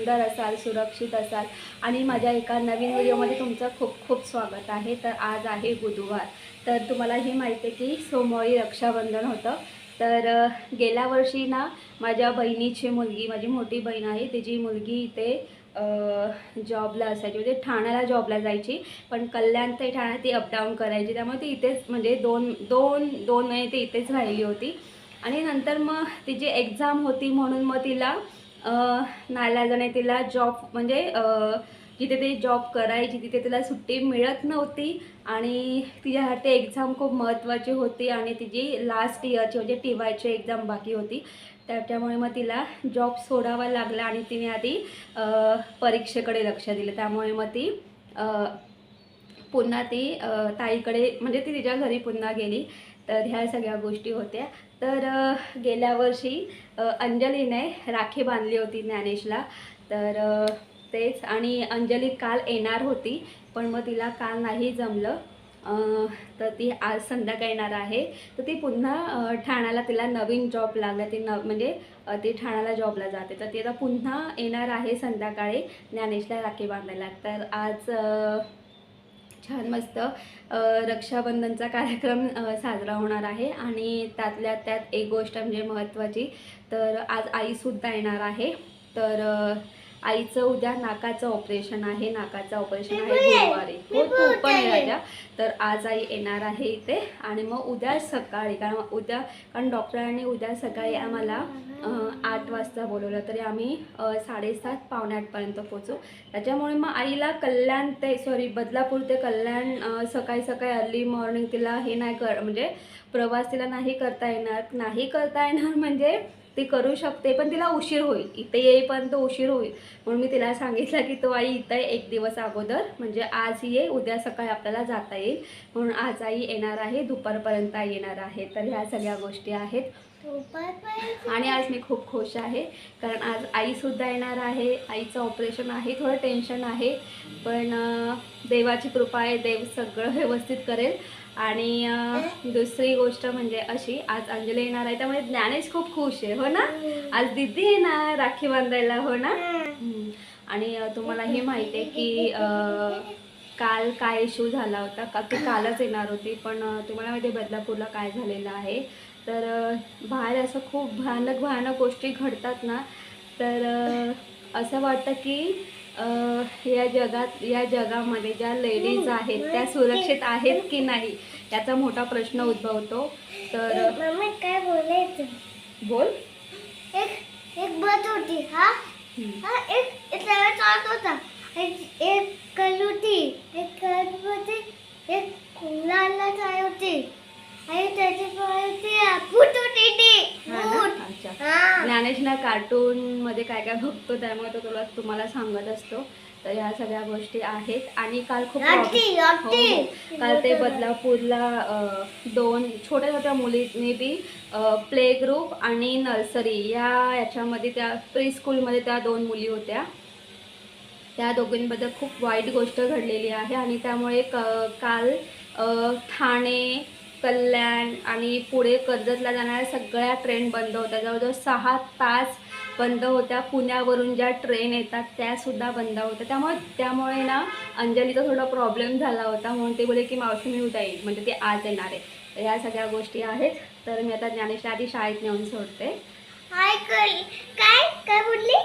सुंदर असाल सुरक्षित असाल. आणि माझ्या एका नवीन व्हिडिओमध्ये तुमचं खूप खूप स्वागत आहे. तर आज आहे बुधवार. तर तुम्हाला ही माहिती आहे की सोमवारी रक्षाबंधन होतं. तर गेल्या वर्षी ना माझ्या बहिणीची मुलगी माझी मोठी बहीण आहे तिची मुलगी इथे जॉबला असायची. म्हणजे ठाण्याला जॉबला जायची. पण कल्याण ते ठाण्यात ती अपडाऊन करायची. त्यामुळे ती इथेच म्हणजे दोन दोन दोन महिने ती इथेच राहिली होती. आणि नंतर मग तिची एक्झाम होती म्हणून मग तिला नालाजाने तिला जॉब म्हणजे जिथे ती जॉब करायची तिथे तिला सुट्टी मिळत नव्हती आणि तिच्यासाठी एक्झाम खूप महत्त्वाची होती आणि तिची लास्ट इयरची म्हणजे टी वायची एक्झाम बाकी होती त्याच्यामुळे मग तिला जॉब सोडावा लागला आणि तिने आधी परीक्षेकडे लक्ष दिलं. त्यामुळे मग ती पुन्हा ती ताईकडे म्हणजे ती तिच्या घरी पुन्हा गेली. तर ह्या सगळ्या गोष्टी होत्या. तर गेल्या वर्षी अंजलीने राखी बांधली होती ज्ञानेशला तर तेच आणि अंजली काल येणार होती पण मग तिला काल नाही जमलं. तर ती आज संध्याकाळी येणार आहे. तर ती पुन्हा ठाण्याला तिला नवीन जॉब लागला. ती न म्हणजे ती ठाण्याला जॉबला जाते. तर ती आता पुन्हा येणार आहे संध्याकाळी ज्ञानेशला राखी बांधायला. तर आज छान मस्त रक्षाबंधनचा कार्यक्रम साजरा होणार आहे. आणि त्यातल्या त्यात एक गोष्ट म्हणजे महत्त्वाची तर आज आईसुद्धा येणार आहे. तर आईचं उद्या नाकाचं ऑपरेशन आहे. नाकाचं ऑपरेशन आहे गुरुवारी. हो तू पण राजा. तर आज आई येणार आहे इथे. आणि मग उद्या सकाळी कारण उद्या कारण डॉक्टरांनी उद्या सकाळी आम्हाला आठ वाजता बोलवलं तरी आम्ही साडेसात पावणे आठपर्यंत पोचू त्याच्यामुळे मग आईला कल्याण ते सॉरी बदलापूर ते कल्याण सकाळी सकाळी अर्ली मॉर्निंग तिला हे नाही कर म्हणजे प्रवास तिला नाही करता येणार. नाही करता येणार म्हणजे ती करू शकते पण तिला उशीर होईल. इथे येईपर्यंत उशीर होईल. म्हणून मी तिला सांगितलं की तो आई इथं एक दिवस अगोदर म्हणजे आज ये उद्या सकाळी आपल्याला जाता येईल. म्हणून आज आई येणार आहे दुपारपर्यंत आई येणार आहे. तर ह्या सगळ्या गोष्टी आहेत. आणि आज मी खूप खुश आहे. कारण आज आईसुद्धा येणार आहे. आईचं ऑपरेशन आहे. थोडं टेन्शन आहे. पण देवाची कृपा आहे. देव सगळं व्यवस्थित करेल. आणि दुसरी गोष्ट म्हणजे अशी आज अंजली येणार आहे. त्यामुळे ज्ञानेश खूप खुश आहे. हो ना? आज दिदी येणार. राखी बांधायला. हो ना? हम्म. आणि तुम्हाला हे माहिती आहे की काल काय इश्यू झाला होता? का ती कालच येणार होती. पण तुम्हाला माहिती आहे बदलापूरला काय झालेलं आहे. तर बाहेर असं खूप भयानक भयानक गोष्टी घडतात ना तर असं वाटतं की या जगात या जगामध्ये ज्या लेडीज आहेत त्या सुरक्षित आहेत की नाही याचा मोठा प्रश्न उद्भवतो. तर काय बोलायचं? बोल. एक एक बस होती हा. हा एक चालत होता. एक एक कल होती एक कल होती एक लाल होती. ज्ञानेश ना? कार्टून मध्ये काय काय बघतो त्यामुळे तो तुला तुम्हाला सांगत असतो. तर ह्या सगळ्या गोष्टी आहेत. आणि काल खूप हो. हो. काल ते बदलापूरला दोन छोट्या छोट्या मुलींनी बी प्ले ग्रुप आणि नर्सरी या याच्यामध्ये त्या प्री स्कूलमध्ये त्या दोन मुली होत्या. त्या दोघींबद्दल खूप वाईट गोष्ट घडलेली आहे. आणि त्यामुळे क काल ठाणे कल्याण आणि पुढे कर्जतला जाणाऱ्या सगळ्या ट्रेन बंद होत्या. जवळजवळ सहा तास बंद होत्या. पुण्यावरून ज्या ट्रेन येतात त्यासुद्धा बंद होत्या. त्यामुळे त्यामुळे ना अंजलीचा थोडा प्रॉब्लेम झाला होता. म्हणून ते बोले की मावशी मी उद्या येईल म्हणजे ते आज येणार आहे. तर या सगळ्या गोष्टी आहेत. तर मी आता ज्ञानेशला आधी शाळेत नेऊन सोडते. हाय काय? काय बोलली?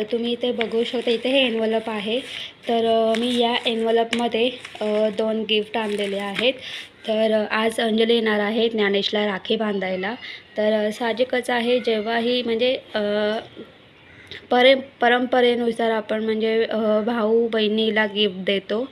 तर तुम्ही इथे बघू शकता इथे हे एनवलप आहे. तर मी या एनवलपमध्ये दोन गिफ्ट आणलेले आहेत. तर आज अंजली येणार आहे ज्ञानेशला राखी बांधायला. तर साहजिकच आहे जेव्हाही म्हणजे परे परंपरेनुसार आपण म्हणजे भाऊ बहिणीला गिफ्ट देतो.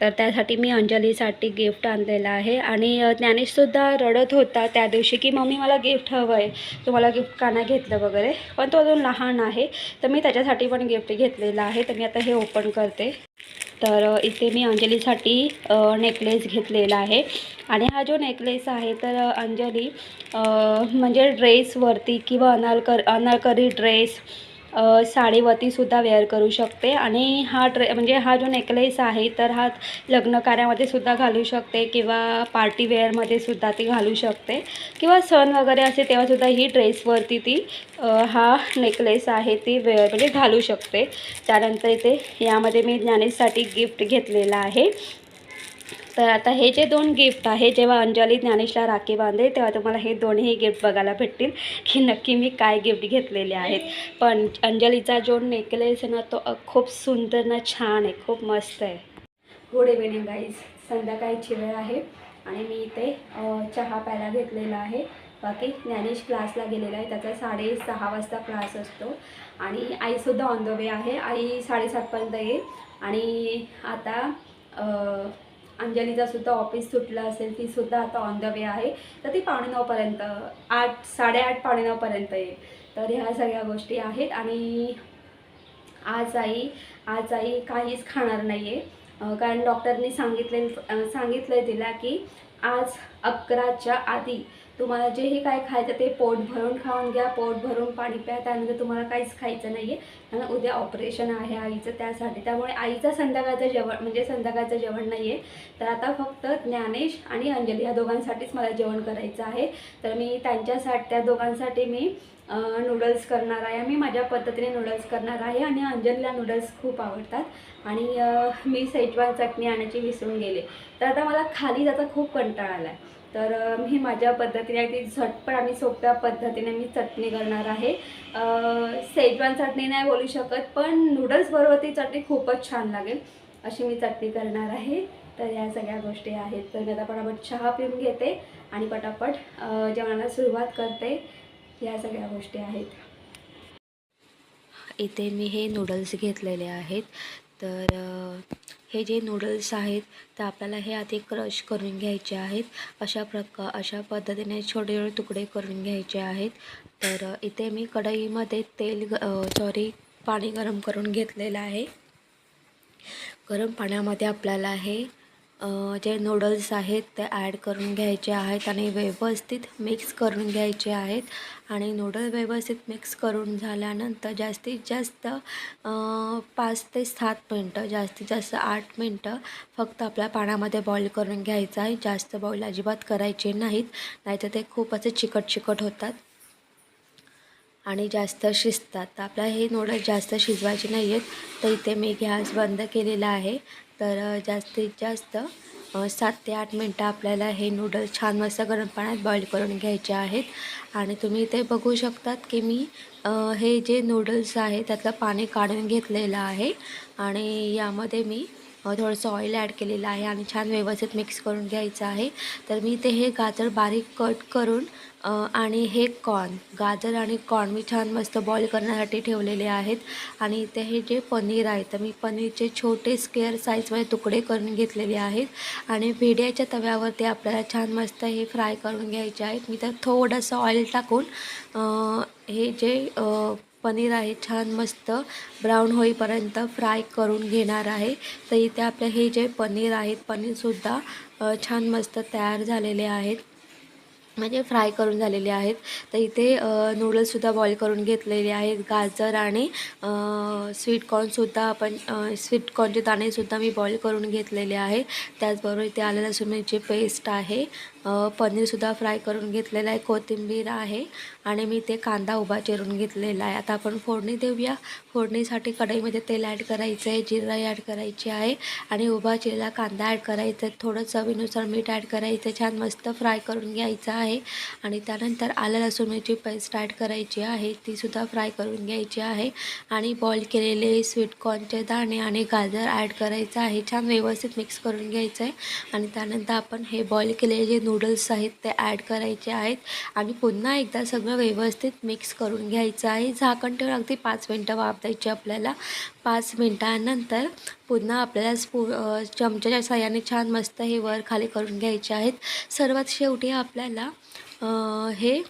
तर त्यासाठी मी अंजलीसाठी गिफ्ट आणलेलं आहे. आणि ज्ञानेशसुद्धा रडत होता त्या दिवशी की मम्मी मला गिफ्ट हवं आहे तुम्हाला गिफ्ट का नाही घेतलं वगैरे. पण तो अजून लहान आहे. तर मी त्याच्यासाठी पण गिफ्ट घेतलेलं आहे. तर मी आता हे ओपन करते. तर इथे मी अंजलीसाठी नेकलेस घेतलेला आहे. आणि हा जो नेकलेस आहे तर अंजली म्हणजे ड्रेसवरती किंवा अनारकर अनारकरी ड्रेस साडीवरतीसुद्धा वेअर करू शकते आणि हा ड्रे म्हणजे हा जो नेकलेस आहे तर हा लग्न कार्यामध्ये सुद्धा घालू शकते किंवा पार्टी वेअरमध्ये सुद्धा ती घालू शकते. किंवा सण वगैरे असे तेव्हासुद्धा ही ड्रेसवरती ती हा नेकलेस आहे ती वेअर म्हणजे घालू शकते. त्यानंतर इथे यामध्ये मी ज्ञानेशसाठी गिफ्ट घेतलेला आहे. तर आता हे जे दोन गिफ्ट आहे जेव्हा अंजली ज्ञानेशला राखी बांधेल तेव्हा तुम्हाला हे दोन्ही गिफ्ट बघायला भेटतील की नक्की मी काय गिफ्ट घेतलेले आहेत. पण अंजलीचा जो नेकलेस आहे ना तो खूप सुंदर ना छान आहे खूप मस्त आहे. गुड इव्हिनिंग गाईज संध्याकाळची वेळ आहे आणि मी इथे चहा प्यायला घेतलेला आहे. बाकी ज्ञानेश क्लासला गेलेला आहे त्याचा साडेसहा वाजता क्लास असतो. आणि आईसुद्धा ऑन द वे आहे. आई साडेसातपर्यंत येईल. आणि आता अंजलीचा सुद्धा ऑफिस सुटलं असेल ती सुद्धा आता ऑन द वे आहे. तर ती पावणेनऊपर्यंत आठ साडेआठ पावणे नऊपर्यंत येईल. तर ह्या सगळ्या गोष्टी आहेत आणि आज आई आज आई काहीच खाणार नाही आहे कारण डॉक्टरनी सांगितले सांगितलं आहे तिला की आज अकराच्या आधी तुम्हाला जेही काय खायचं ते पोट भरून खाऊन घ्या पोट भरून पाणी प्या त्यानंतर तुम्हाला काहीच खायचं नाही आहे आणि उद्या ऑपरेशन आहे आईचं त्यासाठी. त्यामुळे आईचं संध्याकाळचं जेवण म्हणजे संध्याकाळचं जेवण नाही आहे तर आता फक्त ज्ञानेश आणि अंजली या दोघांसाठीच मला जेवण करायचं आहे. तर मी त्यांच्यासाठी त्या दोघांसाठी मी नूडल्स करणार आहे. मी माझ्या पद्धतीने नूडल्स करणार आहे आणि अंजलीला नूडल्स खूप आवडतात. आणि मी सेजवान चटणी आणायची विसरून गेले. तर आता मला खाली जाता खूप कंटाळा आला आहे तर मी माझ्या पद्धतीने अगदी झटपट आणि सोप्या पद्धतीने मी चटणी करणार आहे. सेजवान चटणी नाही बोलू शकत पण नूडल्सबरोबर ती चटणी खूपच छान लागेल. अशी मी चटणी करणार आहे. तर या सगळ्या गोष्टी आहेत. तर मी आता पटापट चहा पिऊन घेते आणि पटापट जेवणाला सुरुवात करते. या सगळ्या गोष्टी आहेत. इथे मी हे नूडल्स घेतलेले आहेत. तर हे जे नूडल्स आहेत तर आपल्याला हे आधी क्रश करून घ्यायचे आहेत. अशा प्रका अशा पद्धतीने छोटे छोटे तुकडे करून घ्यायचे आहेत. तर इथे मी कढईमध्ये तेल सॉरी पाणी गरम करून घेतलेलं आहे. गरम पाण्यामध्ये आपल्याला हे जे नूडल्स आहेत ते ॲड करून घ्यायचे आहेत आणि व्यवस्थित मिक्स करून घ्यायचे आहेत. आणि नूडल व्यवस्थित मिक्स करून झाल्यानंतर जास्तीत जास्त पाच ते सात मिनटं जास्तीत जास्त आठ मिनटं फक्त आपल्या पाण्यामध्ये बॉईल करून घ्यायचं आहे. जास्त बॉईल अजिबात करायचे नाहीत नाहीतर ते खूप असे चिकट चिकट होतात आणि जास्त शिजतात. तर हे नूडल्स जास्त शिजवायचे नाही आहेत तर इथे मी गॅस बंद केलेला आहे. तर जास्तीत जास्त सात ते आठ मिनटं आपल्याला हे नूडल्स छान मस्त गरम पाण्यात बॉईल करून घ्यायचे आहेत. आणि तुम्ही इथे बघू शकतात की मी हे जे नूडल्स आहे त्यातलं पाणी काढून घेतलेलं आहे. आणि यामध्ये मी थोडंसं ऑइल ॲड केलेलं आहे आणि छान व्यवस्थित मिक्स करून घ्यायचं आहे. तर मी ते हे गाजर बारीक कट करून आणि हे कॉर्न गाजर आणि कॉर्न मी छान मस्त बॉईल करण्यासाठी ठेवलेले आहेत. आणि इथे हे जे पनीर आहे तर मी पनीरचे छोटे स्क्वेअर साईजमध्ये तुकडे करून घेतलेले आहेत. आणि भेड्याच्या तव्यावरती आपल्याला छान मस्त हे फ्राय करून घ्यायचे आहेत. मी तर थोडंसं ऑइल टाकून हे जे पनीर आहे छान मस्त ब्राऊन होईपर्यंत फ्राय करून घेणार आहे. तर इथे आपले हे जे पनीर आहेत पनीरसुद्धा छान मस्त तयार झालेले आहेत. म्हणजे फ्राय करून झालेले आहेत. तर इथे नूडल्ससुद्धा बॉईल करून घेतलेले आहेत. गाजर आणि स्वीटकॉर्नसुद्धा आपण स्वीटकॉर्नचे दाणेसुद्धा मी बॉईल करून घेतलेले आहे त्याचबरोबर इथे आलं लसूणची पेस्ट आहे. पनीरसुद्धा फ्राय करून घेतलेलं आहे कोथिंबीर आहे आणि मी ते कांदा उभा चिरून घेतलेला आहे. आता आपण फोडणी देऊया. फोडणीसाठी कढईमध्ये तेल ॲड करायचं आहे जिरं ॲड करायची आहे आणि उभा चिरला कांदा ॲड करायचा आहे. थोडं चवीनुसार मीठ ॲड करायचं छान मस्त फ्राय करून घ्यायचं आहे आणि त्यानंतर आलं लसूणची पेस्ट ॲड करायची आहे. तीसुद्धा फ्राय करून घ्यायची आहे आणि बॉईल केलेले स्वीटकॉर्नचे दाणे आणि गाजर ॲड करायचं आहे. छान व्यवस्थित मिक्स करून घ्यायचं आहे आणि त्यानंतर आपण हे बॉईल केलेले जे नूडल्स आहेत ते ॲड करायचे आहेत. आणि पुन्हा एकदा सगळं व्यवस्थित मिक्स करून घ्यायचं आहे. झाकण ठेवून अगदी पाच मिनटं वाफ द्यायची आपल्याला. पाच मिनटानंतर पुन्हा आपल्याला स्पू चमच्याच्या साह्याने छान मस्त हे वर खाली करून घ्यायचे आहेत. सर्वात शेवटी आपल्याला हे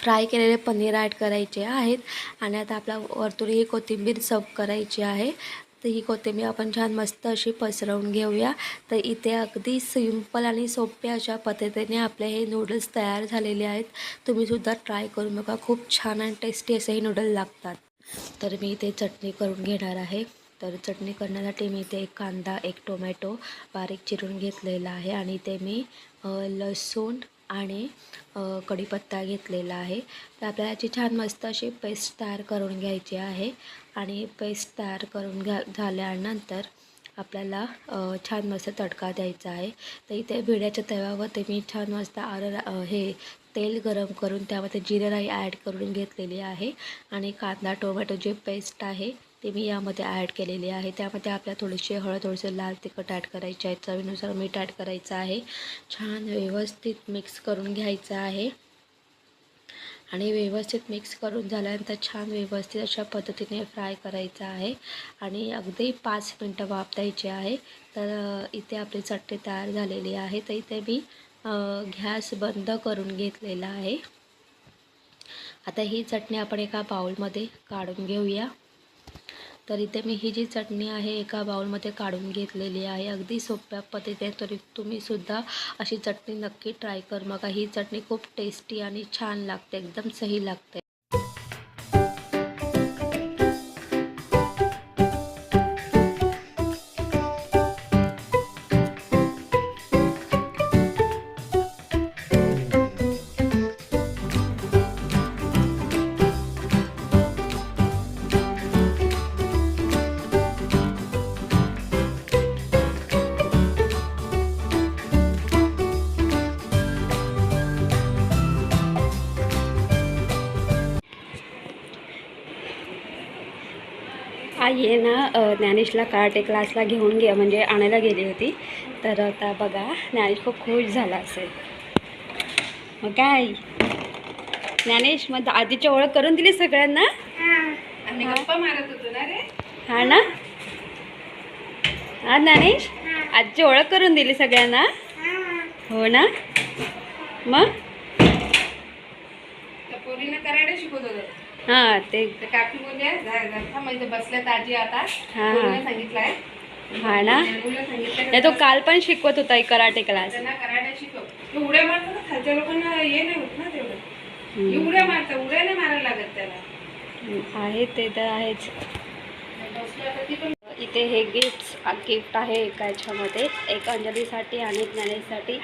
फ्राय केलेले पनीर ॲड करायचे आहेत. आणि आता आपला वरतून ही कोथिंबीर सर्व करायची आहे. तर ही कोथिंबीर आपण छान मस्त अशी पसरवून घेऊया. तर इथे अगदी सिंपल आणि सोप्या अशा पद्धतीने आपले हे नूडल्स तयार झालेले आहेत. तुम्हीसुद्धा ट्राय करून बघा खूप छान आणि टेस्टी असे हे नूडल्स लागतात. तर मी इथे चटणी करून घेणार आहे. तर चटणी करण्यासाठी मी इथे एक कांदा एक टोमॅटो बारीक चिरून घेतलेला आहे आणि इथे मी लसूण आणि कढीपत्ता घेतलेला आहे. तर आपल्याला याची छान मस्त अशी पेस्ट तयार करून घ्यायची आहे. आणि पेस्ट तयार करून घ्या झाल्यानंतर आपल्याला छान मस्त तडका द्यायचा आहे. तर इथे भिड्याच्या तव्यावर ते मी छान मस्त आर हे तेल गरम करून त्यामध्ये जिरे राई ॲड करून घेतलेली आहे आणि कांदा टोमॅटो जे पेस्ट आहे ते मी यामध्ये ॲड केलेली आहे. त्यामध्ये आपल्याला थोडीशी हळद थोडीशी लाल तिखट ॲड करायचे आहे. चवीनुसार मीठ ॲड करायचं आहे. छान व्यवस्थित मिक्स करून घ्यायचं आहे. आणि व्यवस्थित मिक्स करून झाल्यानंतर छान व्यवस्थित अशा पद्धतीने फ्राय करायचा आहे. आणि अगदी पाच मिनटं वाफ द्यायची आहे. तर इथे आपली चटणी तयार झालेली आहे. तर इथे मी गॅस बंद करून घेतलेला आहे. आता ही चटणी आपण एका बाउलमध्ये काढून घेऊया. तर इथे मी ही जी चटणी आहे एका बाउलमध्ये काढून घेतलेली आहे. अगदी सोप्या पद्धतीने तरी तुम्हीसुद्धा अशी चटणी नक्की ट्राय कर. मग ही चटणी खूप टेस्टी आणि छान लागते एकदम सही लागते. आई आहे ना ज्ञानेशला कराटे क्लासला घेऊन गे म्हणजे आणायला गेली होती. तर आता बघा ज्ञानेश खूप खुश झाला असेल. मग काय? ज्ञानेश मग आधीची ओळख करून दिली सगळ्यांना? हा. गप्पा मारत होतो ना रे? हा ना? हा ज्ञानेश? आजची ओळख करून दिली सगळ्यांना? हो ना? मग त्या पोरीनं कराडे शिकवत होतं हां ते. तर काकी बोलल्या जा जा थांब इथे बसल्यात आजी आता. हा. हा. ना? नाही तो काल पण शिकवत होता कराटे क्लास शिकव. उड्या मारतात ना, खालच्या लोकांना हे नाही होत ना तेवढं. उड्या उड्या नाही मारायला लागत त्याला. आहे ते तर आहेच. इथे हे गिफ्ट गिफ्ट आहे एका ह्याच्यामध्ये एक अंजलीसाठी आणि ज्ञानेशसाठी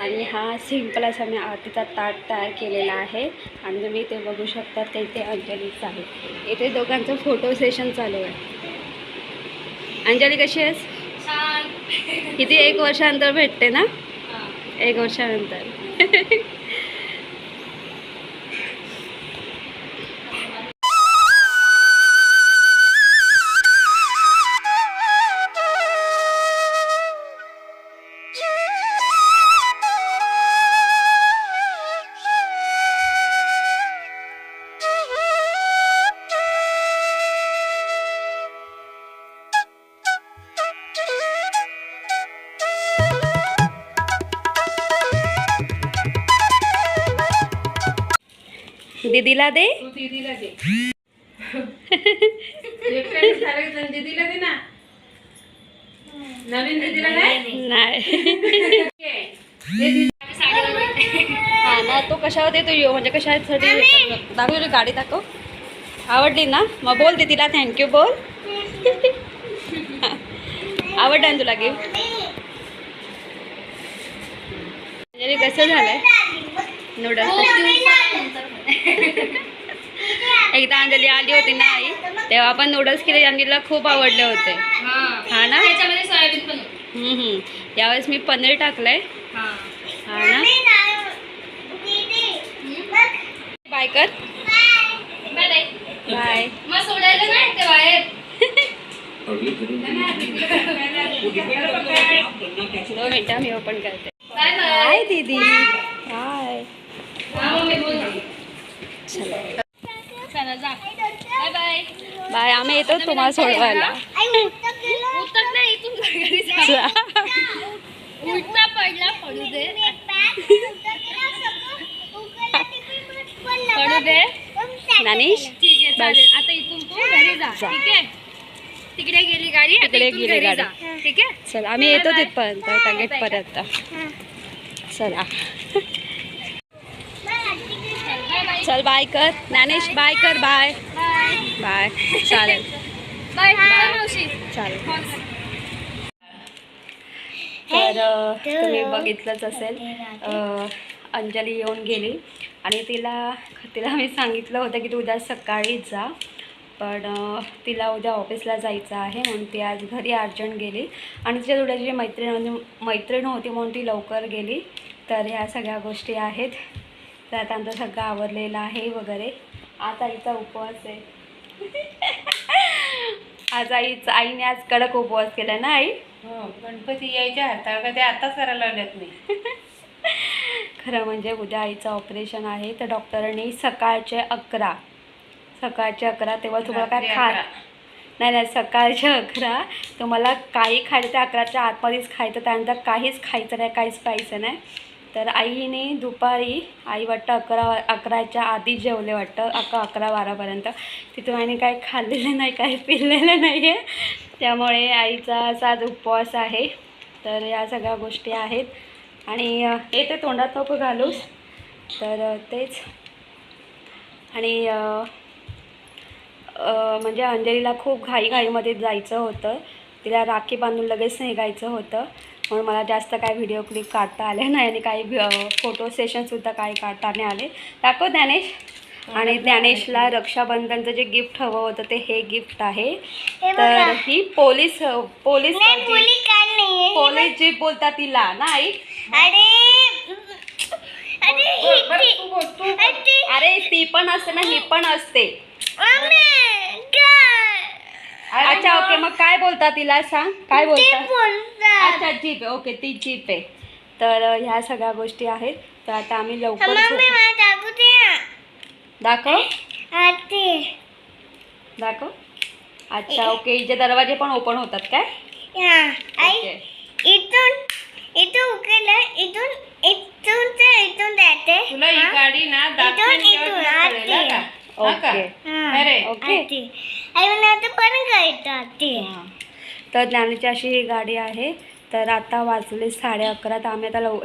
आणि हा सिंपल असा मी आरतीचा ताट तयार केलेला आहे. आणि तुम्ही इथे बघू शकता ते इथे अंजलीचं आहे. इथे दोघांचं फोटो सेशन चालू आहे. अंजली कशी आहेस? किती एक वर्षानंतर भेटते ना? एक वर्षानंतर. दीदीला दे. तू दीदीला दे. एकट्याने सांगितलं, दीदीला दे ना. नवीन दीदीला नाही? नाही दे दीदी. हा ना तो कशावर देतो? यो म्हणजे कशासाठी दाखव तुझी गाडी दाखव. आवडली ना? मग बोल दे तिला थँक्यू बोल. आवडलं ना तुला गिफ्ट म्हणजे कसं झालंय? नूडल्स. एकदा अंजली आली होती ना आई तेव्हा आपण नूडल्स केले अंजलीला खूप आवडले होते. हा. ना? सोयाबीन पण. यावेळेस मी पनीर टाकलंय. हा. हा ना? बाय. कर बाय. मग सोडायला नाही ते बाहेर. दोन मिनटं मी ओपन करते. बाय हाय दीदी. बोल. चला. चला जा. बाय बाय बाय आम्ही येतो तुम्हाला सोडवायला. नानीश? आता इथून तू घरी जा. ठीक आहे? तिकडे गेली गाडी तिकडे गेली गाडी. ठीक आहे? चल आम्ही येतो. तिथपर्यंत त्या गेटपर्यंत चला. चल बाय कर. ज्ञानेश बाय कर बाय बाय बाय चालेल. बाय चालेल तर तुम्ही बघितलंच असेल. अंजली येऊन गेली. आणि तिला तिला मी सांगितलं होतं की तू उद्या सकाळीच जा. पण तिला उद्या ऑफिसला जायचं आहे म्हणून ती आज घरी अर्जंट गेली. आणि तिच्या थोड्या जी मैत्रीण होती- मैत्रीण होती म्हणून ती लवकर गेली. तर ह्या सगळ्या गोष्टी आहेत. तर आता आमचं सगळं आवरलेलं आहे वगैरे. आज आईचा उपवास आहे. आज आईचा आईने आज कडक उपवास केला ना आई? हो गणपती यायच्या हातावर का ते आताच करायला लागल्यात मी. खरं म्हणजे उद्या आईचं ऑपरेशन आहे तर डॉक्टरांनी सकाळचे अकरा सकाळचे अकरा तेव्हा तुम्हाला काय खा. नाही नाही सकाळचे अकरा. तुम्हाला काही खायचं ते अकराच्या आतमध्येच खायचं त्यानंतर काहीच खायचं नाही काहीच प्यायचं नाही. तर आईने दुपारी आई वाटतं अकरा अकराच्या आधी जेवले वाटतं अकरा अकरा बारापर्यंत. तिथून आईने काही खाल्लेलं नाही काही पिल्लेलं नाही आहे त्यामुळे आईचा असाच उपवास आहे. तर या सगळ्या गोष्टी आहेत. आणि येते तोंडात नको घालूस. तर तेच. आणि म्हणजे अंजलीला खूप घाईघाईमध्ये जायचं होतं. तिला राखी बांधून लगेच निघायचं होतं. म्हणून मला जास्त काय व्हिडिओ क्लिप काढता आले नाही आणि काही फोटो सेशनसुद्धा काही काढता नाही आले. दाखव ज्ञानेश. आणि ज्ञानेशला रक्षाबंधनचं जे गिफ्ट हवं होतं ते हे गिफ्ट आहे. हे. तर ही पोलीस पोलीस नाही पोलीस जीप बोलतात तिला ना आई अरे ही ती- पण असते ना ही पण असते. अच्छा ओके मग काय बोलता तिला सांग काय बोलता बोलतात. अच्छा जीप आहे ओके ती जीप आहे तर ह्या सगळ्या गोष्टी आहेत तर आता आम्ही लवकर दाखवू. दाखव अच्छा ओके हिचे दरवाजे पण ओपन होतात काय हा. इथून इथून उकेलं इथून इथून ते इथून जाते तुला ही? गाडी ना इथून- तेव्हा इथून? ओके. अरे ओके. आणि मला आता पण कळतं ते. हां. तर ज्ञानीची अशी ही गाडी आहे. तर आता वाजले साडे अकरा. तर आम्ही आता लव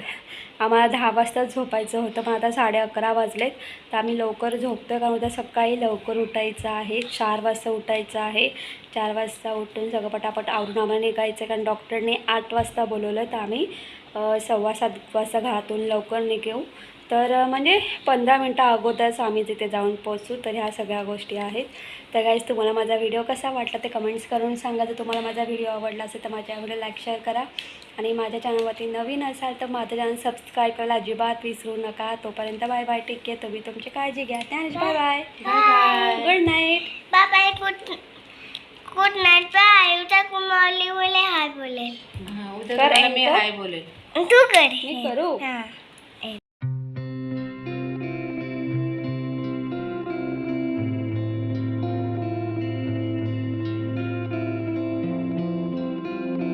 आम्हाला दहा वाजता झोपायचं होतं पण आता साडे अकरा वाजलेत. तर आम्ही लवकर झोपतो कारण उद्या सकाळी लवकर उठायचं आहे. चार वाजता उठायचं आहे. चार वाजता उठून सगळं पटापट आवरून आम्हाला निघायचं कारण डॉक्टरने आठ वाजता बोलवलं. तर आम्ही सव्वा सात वाजता घरातून लवकर निघेऊ तर म्हणजे पंधरा मिनटं अगोदरच आम्ही तिथे जाऊन पोचू तर ह्या सगळ्या गोष्टी आहेत. तर गाईज तुम्हाला माझा व्हिडिओ कसा वाटला ते कमेंट्स करून सांगा. जर तुम्हाला माझा व्हिडिओ आवडला असेल तर माझ्या व्हिडिओ लाईक शेअर करा. आणि माझ्या चॅनलवरती नवीन असाल तर माझं चॅनल सबस्क्राईब करायला अजिबात विसरू नका. तोपर्यंत बाय बाय टेक केअर तुम्ही तुमची काळजी घ्या. त्यानंतर bye bye bye. Good night bye bye good good night bye उद्या कुमारली बोले हाय बोले हा, तू कर मी करू? हा.